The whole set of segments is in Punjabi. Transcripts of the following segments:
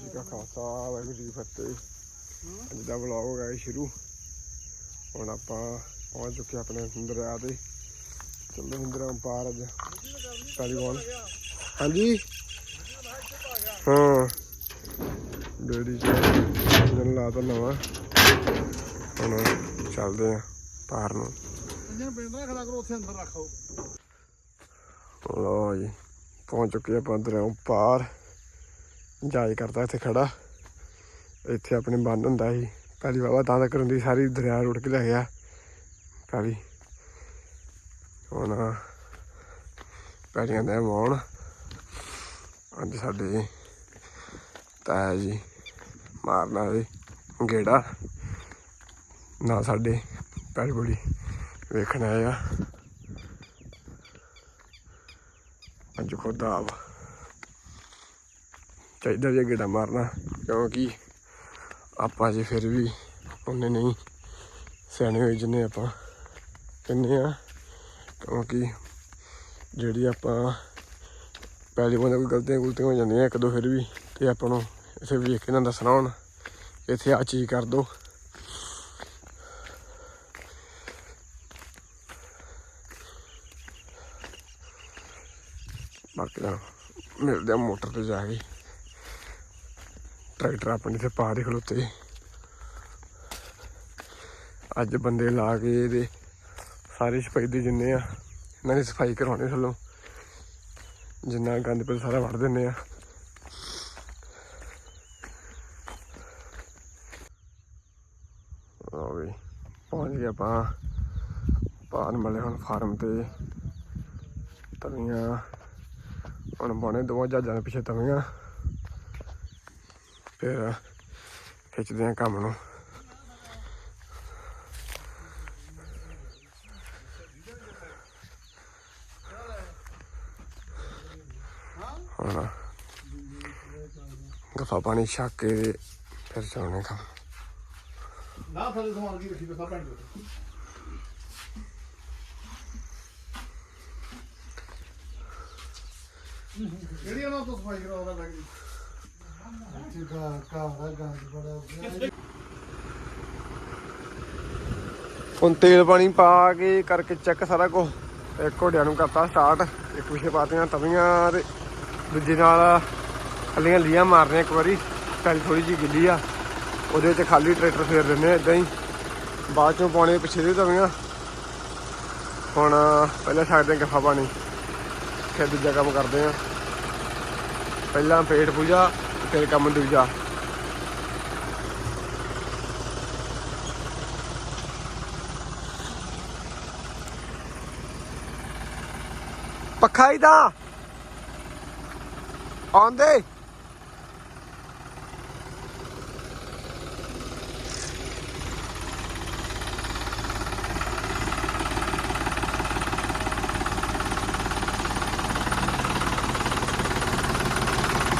ਜੀ ਕਾ ਖਾਲਸਾ ਵਾਹਿਗੁਰੂ ਜੀ ਫਤਿਹ ਅੱਜ ਦਾ ਵਲੌਗ ਹੈ ਸ਼ੁਰੂ ਹੁਣ ਆਪਾਂ ਪਹੁੰਚ ਚੁੱਕੇ ਆਪਣੇ ਦਰਿਆ ਤੇ ਚੱਲੇ ਹਿੰਦਰਾ ਪਾਰ ਅੱਜ ਤਾਲੀਵਾਨ ਹਾਂਜੀ ਹਾਂ ਡੇੜੀ ਚ ਜਨ ਲਾ ਤਾ ਨਵਾਂ ਹੁਣ ਚੱਲਦੇ ਆ ਪਾਰ ਨੂੰ ਇੰਜਨ ਪੈਂਦਾ ਖੜਾ ਕਰੋ ਉੱਥੇ ਅੰਦਰ ਰੱਖੋ ਲੋ ਜੀ ਪਹੁੰਚ ਚੁੱਕੇ ਆਪਾਂ ਦਰਿਆਓਂ ਪਾਰ ਜਾਇ ਕਰਦਾ ਇੱਥੇ ਖੜਾ। ਇੱਥੇ ਆਪਣੇ ਬੰਨ ਹੁੰਦਾ ਸੀ। ਪਹਿਲੀ ਬਾਬਾ ਤਾਂ ਤੱਕ ਹੁੰਦੀ ਸੀ, ਸਾਰੀ ਦਰਿਆ ਰੁੜ ਕੇ ਲੈ ਗਿਆ ਪਹਿਲੀ ਹੁਣ ਪੈੜੀਆਂ ਦੇ ਮੌਣ ਅੱਜ ਸਾਡੇ ਤਾਇਆ ਜੀ ਮਾਰਨਾ ਵੀ ਗੇੜਾ ਨਾ ਸਾਡੇ ਪੈੜੀ ਬੁੜੀ ਵੇਖਣ ਆਇਆ ਅੱਜ ਖੁਦ ਆਪ ਚਾਹੀਦਾ ਜੇ ਗੇੜਾ ਮਾਰਨਾ, ਕਿਉਂਕਿ ਆਪਾਂ ਜੇ ਫਿਰ ਵੀ ਉਹਨੇ ਨਹੀਂ ਸਿਆਣੇ ਹੋਏ ਜਿੰਨੇ ਆਪਾਂ ਕਹਿੰਦੇ ਆ, ਕਿਉਂਕਿ ਜਿਹੜੀ ਆਪਾਂ ਪਹਿਲੇ ਬੰਦੇ ਕੋਈ ਗਲਤੀਆਂ ਗੁਲਤੀਆਂ ਹੋ ਜਾਂਦੀਆਂ, ਇੱਕ ਦੋ ਫਿਰ ਵੀ, ਤੇ ਆਪਾਂ ਨੂੰ ਇਸੇ ਵੇਖ ਕੇ ਨਾ ਦੱਸਣਾ ਹੁਣ ਇੱਥੇ ਆ ਚੀਜ਼ ਕਰ ਦੋ। ਬਾਕੀ ਤਾਂ ਮਿਲਦੇ ਆ ਮੋਟਰ ਤੇ ਜਾ ਕੇ। ਟਰੈਕਟਰ ਆਪਣੇ ਤੇ ਪਾ ਦੇ ਖਲੋਤੇ ਅੱਜ ਬੰਦੇ ਲਾ ਕੇ ਇਹਦੇ ਸਾਰੇ ਸਫ਼ਾਈ ਦੇ ਜਿੰਨੇ ਆ। ਇਹਨਾਂ ਦੀ ਸਫ਼ਾਈ ਕਰਵਾਉਣੀ ਥੱਲੋਂ। ਜਿੰਨਾ ਗੰਦ ਪੇ ਸਾਰਾ ਵੜ ਦਿੰਨੇ ਆ। ਆ ਵੀ, ਪਹੁੰਚ ਗਏ ਆਪਾਂ ਪਾਨ ਮਲੇ ਹੁਣ ਫਾਰਮ ਤੇ। ਤਵੀਆਂ ਹੁਣ ਬਣੇ, ਦੋਵਾਂ ਜਹਾਜ਼ਾਂ ਦੇ ਪਿੱਛੇ ਤਵੀਆਂ। ਫਿਰ ਖਿੱਚਦੇ ਆ ਕੰਮ ਨੂੰ। ਹੁਣ ਗਫਾ ਪਾਣੀ ਛੱਕ ਕੇ ਫਿਰ ਚਾਉਣੇ ਕੰਮ। ਨਾ ਥੱਲੇ ਸਮਾਨ ਕੀ ਰੱਖੀ ਬਸਾ ਪੈਂਟ ਕਿਹੜੀ ਉਹਨਾਂ ਤੋਂ ਸਫ਼ਾਈ ਕਰਾਉਂਦਾ ਲੱਗ ਇੱਥੇ ਘਾਹ ਘਾਹ ਦਾ ਗੰਦ ਬੜਾ ਹੋ ਗਿਆ ਹੁਣ ਤੇਲ ਪਾਣੀ ਪਾ ਕੇ ਕਰਕੇ ਚੈੱਕ ਸਾਰਾ ਕੁਝ ਇੱਕ ਘੋੜਿਆਂ ਨੂੰ ਕਰਤਾ ਸਟਾਰਟ ਇੱਕ ਪਿੱਛੇ ਪਾਤੀਆਂ ਤਵੀਆਂ ਤੇ ਦੂਜੇ ਨਾਲ ਖੱਲੀਆਂ ਲੀਆਂ ਮਾਰਨੇ ਇੱਕ ਵਾਰੀ ਪਹਿਲੀ ਥੋੜੀ ਜਿਹੀ ਗਿੱਲੀ ਆ। ਉਹਦੇ ਵਿੱਚ ਖਾਲੀ ਟਰੈਕਟਰ ਫੇਰ ਦਿੰਦੇ ਆ ਇਦਾਂ ਹੀ। ਬਾਅਦ ਚੋਂ ਪਾਉਣੇ ਪਿੱਛੇ ਦੀ ਤਵੀਆਂ। ਹੁਣ ਪਹਿਲਾਂ ਛੱਡਦੇ ਗੱਫਾ ਪਾਣੀ ਫਿਰ ਦੂਜਾ ਕੰਮ ਕਰਦੇ ਆ। ਪਹਿਲਾਂ ਪੇਟ ਪੂਜਾ ਫਿਰ ਕੰਮ ਦੂਜਾ ਪੱਖਾ ਹੀ ਆਉਂਦੇ।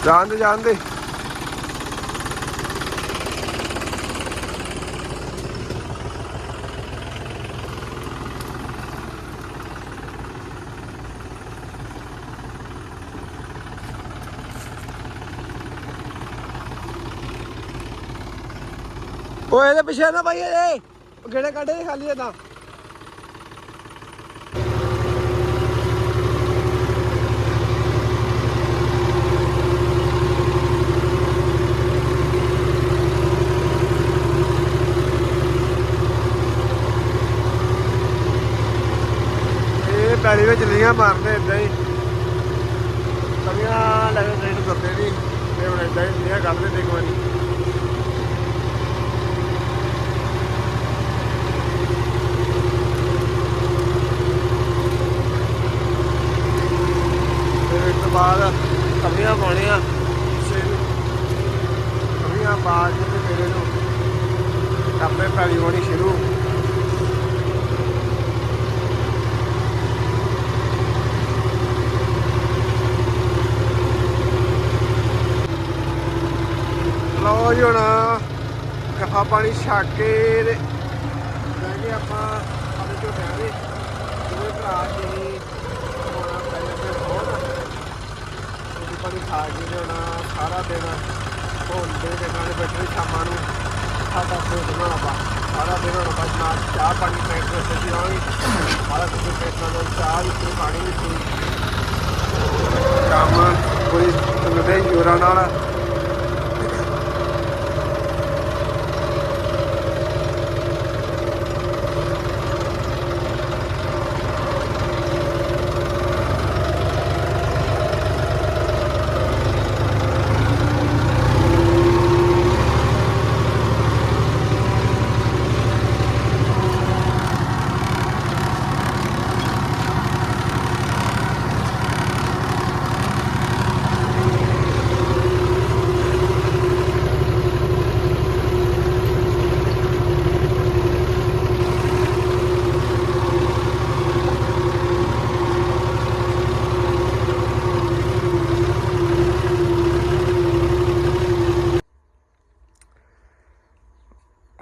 ਜਾਣਦੇ ਜਾਣਦੇ। ਓਏ ਇਹਦੇ ਪਿੱਛੇ ਨਾ ਭਾਈ ਇਹਦੇ। ਗੇੜੇ ਕੱਢੇ ਖਾਲੀ ਇਹਦਾ। ਇਹ ਪੈਲੀ ਵਿੱਚ ਲੀਆਂ ਮਾਰਦੇ ਇਦਾਂ ਹੀ। ਕਮੀਆਂ ਲੈ ਕੇ ਕਰਦੇ ਨਹੀਂ ਤੇ ਹੁਣ ਇਦਾਂ ਹੀ ਲੀਆਂ ਕੱਢਦੇ ਤੇ ਇੱਕ ਵਾਰੀ ਫਿਰ ਇਸ ਤੋਂ ਬਾਅਦ ਕਮੀਆਂ ਪਾਉਣੀਆਂ ਪਿੱਛੇ ਨੂੰ ਕਮੀਆਂ ਪਾ ਕੇ ਤੇ ਫਿਰ ਇਹਨੂੰ ਆਪੇ ਪੈਲੀ ਹੋਣੀ ਸ਼ੁਰੂ ਲਓ ਜੀ ਹੁਣ ਕਫਾ ਪਾਣੀ ਛੱਕ ਕੇ ਤੇ ਲੈ ਕੇ ਆਪਾਂ, ਆਪਣੇ ਝੋਟਿਆਂ ਦੇ ਦੋਵੇਂ ਭਰਾ ਜੀ ਹੁਣ ਪਹਿਲੇ ਤੇ ਬਹੁਤ ਰੋਟੀ ਪਾਣੀ ਖਾ ਕੇ ਤੇ ਸਾਰਾ ਦਿਨ। ਹੁੰਦੇ ਦੇ ਨਾਲ ਬੈਠੇ ਸ਼ਾਮਾਂ ਨੂੰ। ਸਾਡਾ ਖੇਤ ਆਪਾਂ ਸਾਰਾ ਦਿਨ ਹੁਣ ਬਸ ਨਾਲ ਚਾਹ ਪਾਣੀ ਪੇਟ ਦੇ ਸੱਜੀ ਆਉਣੀ ਸਾਰਾ ਕੁਝ ਪੇਟ ਨਾਲ ਚਾਹ ਵੀ ਤੇ ਪਾਣੀ ਵੀ ਪੀ। ਕੰਮ ਕੋਈ ਤੁਮਦੇ ਜੋਰਾਂ ਨਾਲ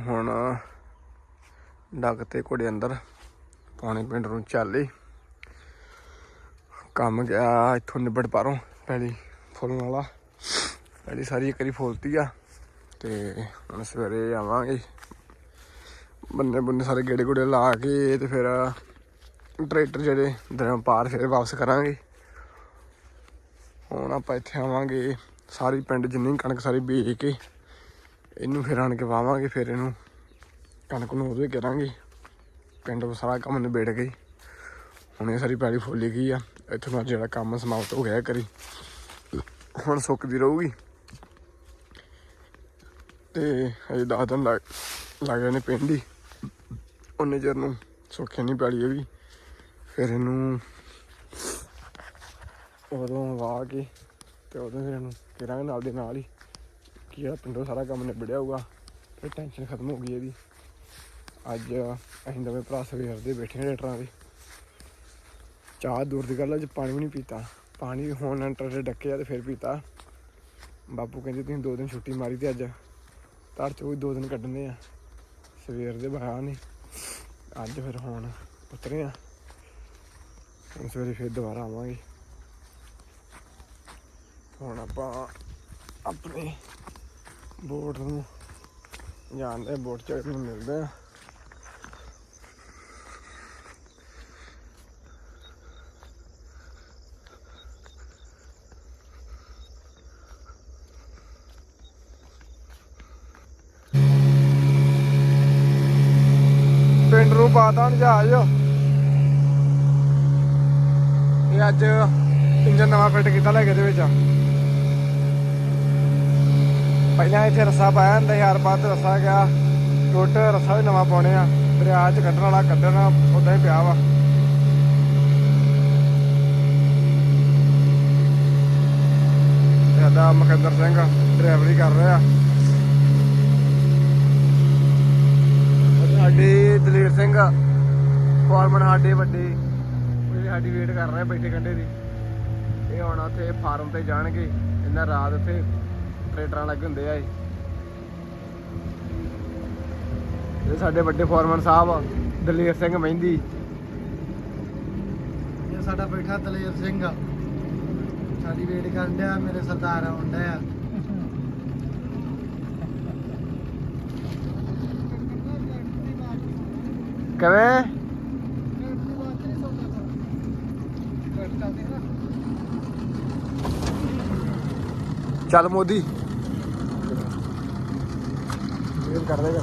ਹੁਣ ਡੱਕ ਤੇ ਘੋੜੇ ਅੰਦਰ ਪਾਉਣੇ ਪਿੰਡ ਨੂੰ ਚੱਲੇ। ਕੰਮ ਗਿਆ ਇੱਥੋਂ ਨਿਬੜ ਪਾਰੋਂ ਪਹਿਲੀ ਫੁੱਲਣ ਵਾਲਾ। ਪਹਿਲੀ ਸਾਰੀ ਇੱਕ ਵਾਰੀ ਫੁੱਲਤੀ ਆ, ਤੇ ਹੁਣ ਸਵੇਰੇ ਆਵਾਂਗੇ। ਬੰਨੇ ਬੰਨੇ ਸਾਰੇ ਗੇੜੇ ਗੁੜੇ ਲਾ ਕੇ ਤੇ ਫਿਰ ਟਰੈਕਟਰ ਜਿਹੜੇ ਦਰਾਂ ਪਾਰ ਫਿਰ ਵਾਪਸ ਕਰਾਂਗੇ। ਹੁਣ ਆਪਾਂ ਇੱਥੇ ਆਵਾਂਗੇ, ਸਾਰੀ ਪਿੰਡ ਜਿੰਨੀ ਕਣਕ ਸਾਰੀ ਬੀਜ ਕੇ, ਇਹਨੂੰ ਫਿਰ ਆਣ ਕੇ ਵਾਵਾਂਗੇ ਫਿਰ ਇਹਨੂੰ। ਕਣਕ ਨੂੰ ਉਹਦੇ ਕਰਾਂਗੇ। ਪਿੰਡ ਸਾਰਾ ਕੰਮ ਨਿਬੇੜ ਗਈ ਹੁਣ ਇਹ ਸਾਰੀ ਪੈਲੀ ਫੁੱਲੀ ਗਈ ਆ। ਇੱਥੋਂ ਦਾ ਜਿਹੜਾ ਕੰਮ ਸਮਾਪਤ ਹੋ ਗਿਆ ਕਰੀ। ਹੁਣ ਸੁੱਕਦੀ ਰਹੂਗੀ। ਤੇ ਅਜੇ ਦਸ ਦਿਨ ਲੱਗ ਲੱਗ ਜਾਣੇ ਪਿੰਡ ਹੀ। ਉਹਨੇ ਚਿਰ ਨੂੰ ਸੁੱਕੇ ਨਹੀਂ ਪੈਲੀ ਇਹ ਵੀ ਫਿਰ ਇਹਨੂੰ ਉਦੋਂ ਵਾਹ ਕੇ ਤੇ ਉਦੋਂ ਫਿਰ ਇਹਨੂੰ ਕਰਾਂਗੇ ਨਾਲ ਦੇ ਨਾਲ ਹੀ। ਕਿ ਜਿਹੜਾ ਪਿੰਡੋਂ ਸਾਰਾ ਕੰਮ ਨਿਬੜਿਆ ਹੋਊਗਾ ਤੇ ਟੈਨਸ਼ਨ ਖਤਮ ਹੋ ਗਈ ਇਹਦੀ। ਅੱਜ ਅਸੀਂ ਦਵੇ ਭਰਾ ਸਵੇਰ ਦੇ ਬੈਠੇ ਨੇ ਟਰਾਂ ਦੇ ਚਾਹ ਦੂਰ ਦੀ ਗੱਲ ਅੱਜ ਪਾਣੀ ਵੀ ਨਹੀਂ ਪੀਤਾ। ਪਾਣੀ ਹੁਣ ਲੈਂਟਰ ਦੇ ਡੱਕੇ ਆ ਤੇ ਫਿਰ ਪੀਤਾ। ਬਾਪੂ ਕਹਿੰਦੇ ਤੁਸੀਂ ਦੋ ਦਿਨ ਛੁੱਟੀ ਮਾਰੀ ਤੇ ਅੱਜ। ਧਰ ਚੋਂ ਵੀ ਦੋ ਦਿਨ ਕੱਢਣੇ ਆ। ਸਵੇਰ ਦੇ ਬਾਹਰ ਨਹੀਂ ਅੱਜ ਫਿਰ ਹੁਣ ਉਤਰੇ ਆ। ਹੁਣ ਸਵੇਰੇ ਫਿਰ ਦੁਬਾਰਾ ਆਵਾਂਗੇ। ਹੁਣ ਆਪਾਂ ਆਪਣੇ ਬੋਟ ਨੂੰ ਜਾਂਦੇ ਬੋਟ ਚੜ੍ਹਨ ਮਿਲਦੇ ਆ। ਪਿੰਡ ਨੂੰ ਜਹਾਜ਼। ਇਹ ਅੱਜ ਇੰਜਨ ਨਵਾਂ ਫਿੱਟ ਕੀਤਾ ਲੈ ਕੇ ਦੇ ਵਿੱਚ। ਪਹਿਲਾਂ ਇੱਥੇ ਰੱਸਾ ਪਾਇਆ ਹੁੰਦਾ ਸੀ, ਹਰ ਬਾਤ ਰੱਸਾ ਗਿਆ। ਟੁੱਟ ਰੱਸਾ ਵੀ ਨਵਾਂ ਪਾਉਣੇ ਆ। ਦਰਿਆ 'ਚ ਕੱਢਣ ਵਾਲਾ ਕੱਢਣਾ ਉਦਾਂ ਹੀ ਪਿਆ ਵਾ। ਸਾਡਾ ਮਖੰਦਰ ਸਿੰਘ ਡਰਾਈਵਰੀ ਕਰ ਰਿਹਾ ਸਾਡੇ ਦਲੇਰ ਸਿੰਘ ਫਾਰਮਨ ਸਾਡੇ ਵੱਡੇ। ਉਹ ਸਾਡੀ ਵੇਟ ਕਰ ਰਹੇ ਬੈਠੇ ਕੰਡੇ ਦੀ। ਇਹ ਹੁਣ ਉੱਥੇ ਫਾਰਮ ਤੇ ਜਾਣਗੇ। ਇਹਨਾਂ ਰਾਤ ਉੱਥੇ ਟਰੇਡਰਾਂ ਲੱਗੇ ਹੁੰਦੇ ਆ ਇਹ। ਸਾਡੇ ਵੱਡੇ ਫਾਰਮਨ ਸਾਹਿਬ ਦਲੇਰ ਸਿੰਘ ਮਹਿੰਦੀ। ਇਹ ਸਾਡਾ ਬੈਠਾ ਦਲੇਰ ਸਿੰਘ ਸਾਡੀ ਵੇਟ ਕਰਨ ਡਿਆ, ਮੇਰੇ ਸਰਦਾਰ ਆਉਣ ਡਿਆ। ਕਿਵੇਂ? ਚੱਲ ਮੋਦੀ। ਇਹ ਕਰ ਦੇਗਾ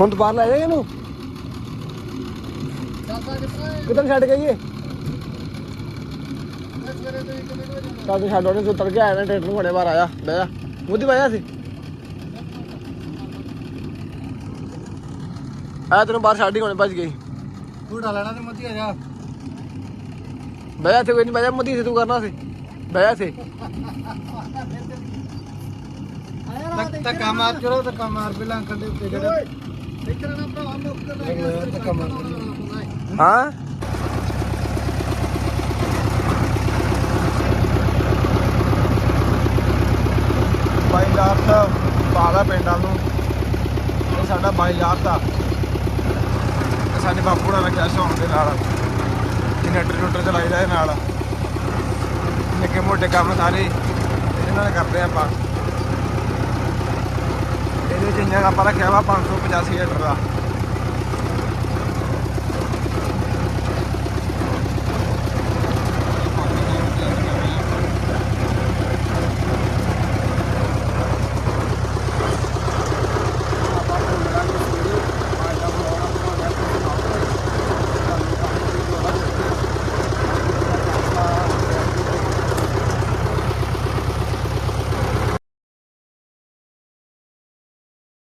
ਹੁਣ ਤੋਂ ਬਾਹਰ ਲੈ ਜਾਏਗਾ ਇਹਨੂੰ? ਕਿੱਧਰ ਛੱਡ ਗਈਏ ਤੂੰ ਛੱਡ ਉਹਨੇ ਤੂੰ ਗਿਆ ਆਇਆ ਨਾ ਟਰੈਕਟਰ ਨੂੰ ਹੁਣੇ ਬਾਹਰ ਆਇਆ। ਬਹਿ ਜਾ। ਮੋਦੀ ਬਾਇਆ ਸੀ? ਆ ਤੈਨੂੰ ਬਾਹਰ ਛੱਡ ਹੀ ਹੁਣੇ ਭੱਜ ਗਈ ਘੋੜਾ ਲੈਣਾ ਤੇ ਮੱਤੀ ਆ ਜਾ। ਬਹਿ ਜਾ ਇੱਥੇ ਕੋਈ ਨਹੀਂ ਬਹਿ ਜਾ ਮੋਦੀ ਸੀ ਤੂੰ ਕਰਨਾ ਸੀ ਬਹਿ ਜਾ ਇੱਥੇ। ਧੱਕਾ ਮਾਰ ਚਲੋ ਧੱਕਾ ਮਾਰ ਪਹਿਲਾਂ ਅੰਕਲ ਦੇ ਉੱਤੇ ਜਿਹੜੇ ਦੇਖਣਾ ਨਾ ਭਰਾ ਮੁੱਕ ਧੱਕਾ ਮਾਰ ਹਾਂ? ਬਾਈ ਲਾਰਥ ਬਾਲਾ ਪਿੰਡਾਂ ਨੂੰ। ਇਹ ਸਾਡਾ ਬਾਈ ਲਾਰਥ ਆ ਤੇ ਸਾਡੇ ਬਾਪੂ ਨਾਲ ਕੈਸ਼ ਹੋਣ ਦੇ ਨਾਲ। ਜਨਰੇਟਰ ਜੁਨਰੇਟਰ ਚਲਾਈਦਾ ਇਹ ਨਾਲ। ਨਿੱਕੇ ਮੋਟੇ ਕੰਮ ਸਾਰੇ ਇਹਦੇ ਨਾਲ ਕਰਦੇ ਆਪਾਂ। ਇਹਦੇ ਚ ਇੰਜਨ ਆਪਾਂ ਰੱਖਿਆ ਵਾ 585 ਲੀਟਰ ਦਾ।